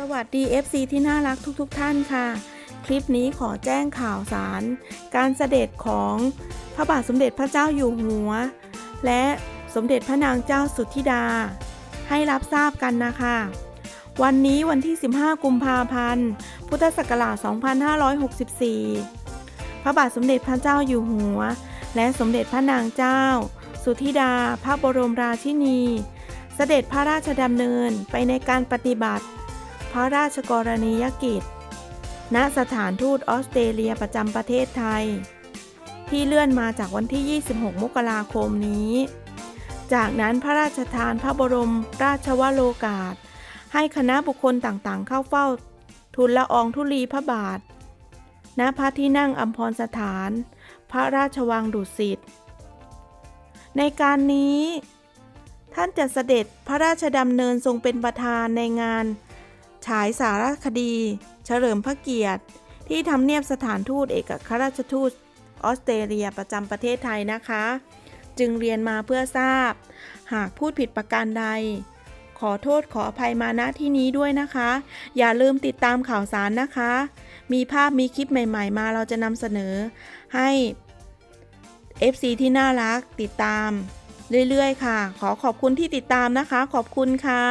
สวัสดี FC ที่น่ารักทุกๆทท่านค่ะ คลิปนี้ขอแจ้งข่าวสาร การเสด็จของพระบาทสมเด็จพระเจ้าอยู่หัว และสมเด็จพระนางเจ้าสุทธิดา ให้รับทราบกันนะคะ วันนี้วันที่ 15 กุมภาพันธ์ พุทธศักราช 2564 พระบาทสมเด็จพระเจ้าอยู่หัว และสมเด็จพระนางเจ้า สุทธิดา พระบรมราชินี เสด็จพระราชดำเนินไปในการปฏิบัติ พระราชกรณียกิจ ณสถานทูตออสเตรเลียประจำประเทศไทย ที่เลื่อนมาจากวันที่ 26 มกราคมนี้ จากนั้นพระราชทานพระบรมราชวโรกาส ให้คณะบุคคลต่างๆ เข้าเฝ้าทูลละอองธุลีพระบาท ณพระที่นั่งอัมพรสถาน พระราชวังดุสิตในการนี้ท่านจะเสด็จพระราชดำเนินทรงเป็นประธานในงาน ฉายสารคดี เฉลิมพระเกียรติ ที่ทำเนียบสถานทูตเอกอัครราชทูตออสเตรเลียประจำประเทศไทยนะคะ จึงเรียนมาเพื่อทราบ หากพูดผิดประการใด ขอโทษขออภัยมาณที่นี้ด้วยนะคะ อย่าลืมติดตามข่าวสารนะคะ มีภาพมีคลิปใหม่ๆ มาเราจะนำเสนอให้ FC ที่น่ารักติดตาม เรื่อยๆ ค่ะ ขอขอบคุณที่ติดตามนะคะ ขอบคุณค่ะ